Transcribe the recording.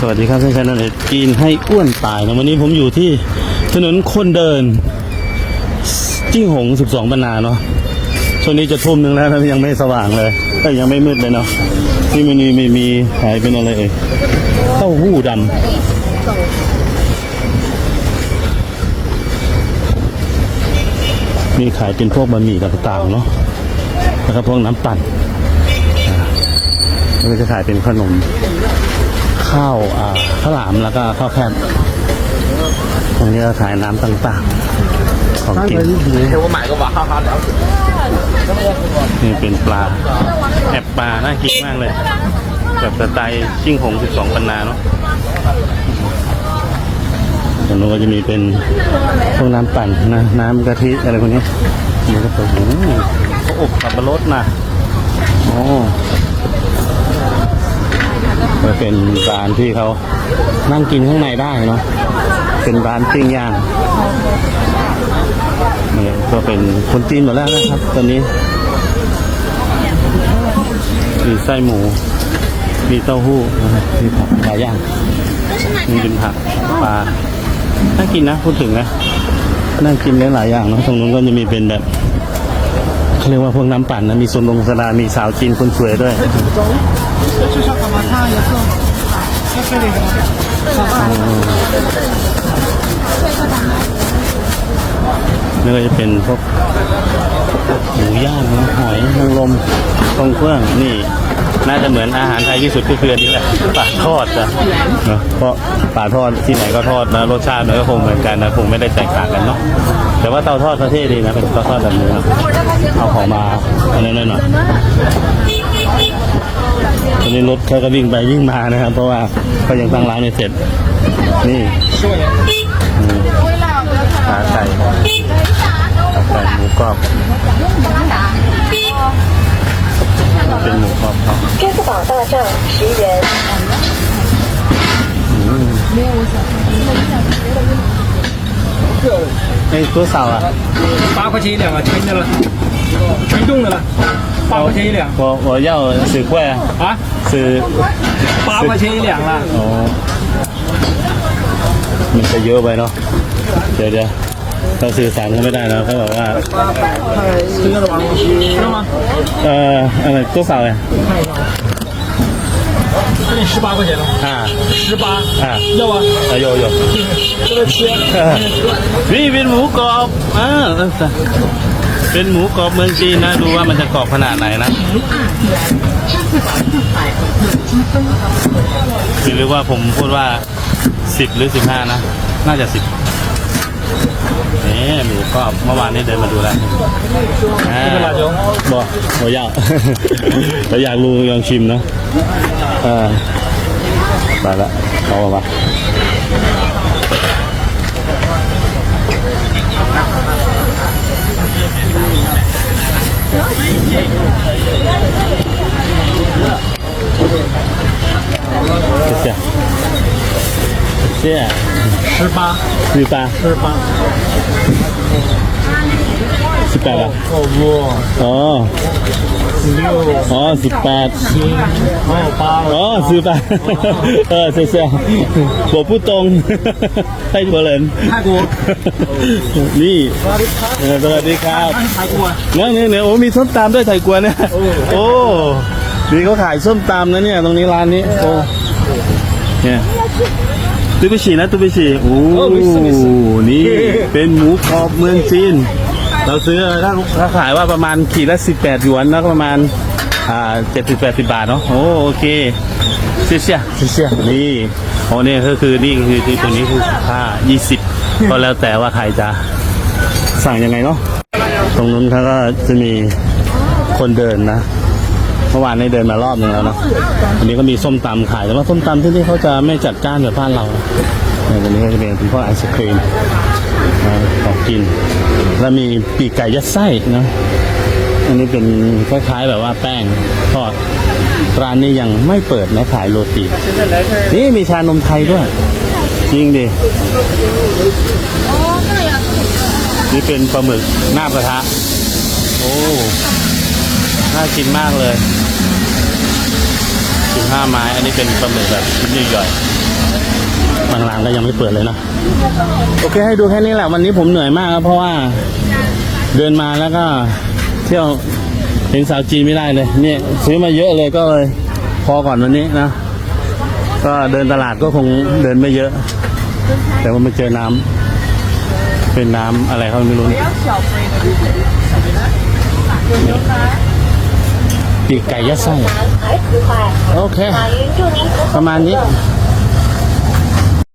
สวัสดีครับท่านชายนันเอ็ดกินให้อ้วนตายนะวันนี้ผมอยู่ที่ถนนคนเดิน จิ้งหง 12บรรนาเนาะช่วงนี้จะทุ่มหนึ่งแล้วนะยังไม่สว่างเลยก็ยังไม่มืดเลยเนาะที่มันมีมีมีขายเป็นอะไรเอ่ยเต้าหู้ดำมีขายเป็นพวกบะหมี่ต่างๆเนาะแล้วก็พวกน้ำปั่นแล้วก็จะขายเป็นขนม ข้าวข้าวหลามแล้วก็ข้าวแคบตรงนี้ก็ขายน้ำต่างๆ ของกินนี่เป็นปลาแอบปลาน่ากินมากเลยแบบสไตล์ชิ่งหงสสิบองปันนาเนาะตรงนู้นก็จะมีเป็นพวกน้ำปั่นนะน้ำกะทิอะไรพวกนี้นี่ก็เป็นเขาอบกับปรสนะโอ้ ก็เป็นร้านที่เขานั่งกินข้างในได้เนาะเป็นร้านปิ้งย่างนี่ก็เป็นคนจีนหมดแล้วนะครับ ตอนนี้มีไส้หมู มีเต้าหู้มีผักหลายอย่างมีเป็นผักปลาน่ากินนะพูดถึงนะน่ากินได้หลายอย่างเนะตรงนู้นก็จะมีเป็นแบบ เขาเรียกว่าพวกน้ำปั่นนะมีส่วนลงสดามีสาวจีนคนสวยด้วยนี่ก็จะเป็นพวกหมูย่างหอยนางรมตรงเครื่องนี่ น่าจะเหมือนอาหารไทยที่สุดก็คืออันนี้แหละปลาทอดนะเนอะเพราะปลาทอดที่ไหนก็ทอดนะรสชาติมันก็คงเหมือนกันนะคงไม่ได้แตกต่างกันเนาะแต่ว่าเตาทอดประเทศดีนะเป็นเตาทอดแบบนี้นะเอาของมาอันนั้นหน่อยตอนนี้รถเขาก็วิ่งไปวิ่งมานะครับ เพราะว่าเขายังตั้งร้านไม่เสร็จนี่ 哎，多少啊？八块钱一两啊，全的了，全冻的了，八块钱一两我我要十块啊，啊，十八块钱一两了。 อ๋อมันจะเยอะไปเนาะเดี๋ยวเดี๋ยวเราสื่อสารกันไม่ได้นะเขาบอกว่า 吃了吗？吃了吗？ เอ่ออะไร多少呀？ 这里十八块钱了，啊十八啊要啊，啊有有这个吃。 นี่เป็นหมูกรอบอ่าเออเป็นหมูกรอบเมืองจีนนะดูว่ามันจะกรอบขนาดไหนนะหรือว่าผมพูดว่าสิบหรือสิบห้านะ น่าจะสิบ นี่หมูก็เมื่อวานนี้เดินมาดูแล้วอ่าบ่บ่อยาก แต่อยากรู้ลองชิมเนาะอ่าไปละเอามาเจ๊เจ๊ 十八，十八十八。十八吧哦不，哦十六，哦十八七，哦八，哦，十八，呃，谢谢，我不懂泰国人，泰国， นี่เออสวัสดีครับ 那是泰国啊。 เนี่ยเนี่ยเนี่ยโอ้มีส้มตำด้วยไทยกวนเนี่ย โอ้นี่เขาขายส้มตำนะเนี่ย ตรงนี้ร้านนี้ โอ้เนี่ย ตูบิชินะตูบิชิโอ้นี่เป็นหมูกรอบเมืองจีน เราซื้อถ้าถ้าขายว่าประมาณขีดละสิบแปดหยวนแล้วก็ประมาณอ่าเจ็ดสิบแปดสิบบาทเนาะโอ้โอเคเชี่ยเชี่ยเชี่ยนี่โอ้เนี่ยก็คือนี่คือที่ตรงนี้คือค่ายี่สิบก็แล้วแต่ว่าใครจะสั่งยังไงเนาะตรงนู้นเขาก็จะมีคนเดินนะ เมื่อวานนี้เดินมารอบหนึงแล้วเนาะวันนี้ก็มีส้มตำขายแต่ว่าส้มตำที่นี่เขาจะไม่จัดจ้านแบบบ้านเราในวันนี้ก็จะเป็นพวกไอศครีมของกิน แล้วมีปีกไก่ยัดไส้เนาะอันนี้เป็นคล้ายๆแบบว่าแป้งทอดร้านนี้ยังไม่เปิดนะขายโรตีนี่มีชานมไทยด้วย จริงดินี่เป็นปลาหมึกหน้ากระทะ โอ้ น่ากินมากเลยสิบห้าไม้ อันนี้เป็นปลาหมึกแบบชิ้นใหญ่บางร้านก็ยังไม่เปิดเลยนะโอเคให้ดูแค่นี้แหละวันนี้ผมเหนื่อยมากครับเพราะว่าเดินมาแล้วก็เที่ยวเห็นสาวจีนไม่ได้เลยเนี่ยซื้อมาเยอะเลยก็เลยพอก่อนวันนี้นะ ก็เดินตลาดก็คงเดินไม่เยอะ แต่ว่ามาเจอน้ำเป็นน้ำอะไรเขาไม่รู้ ปีกไก่ยัดไส้โอเค ประมาณนี้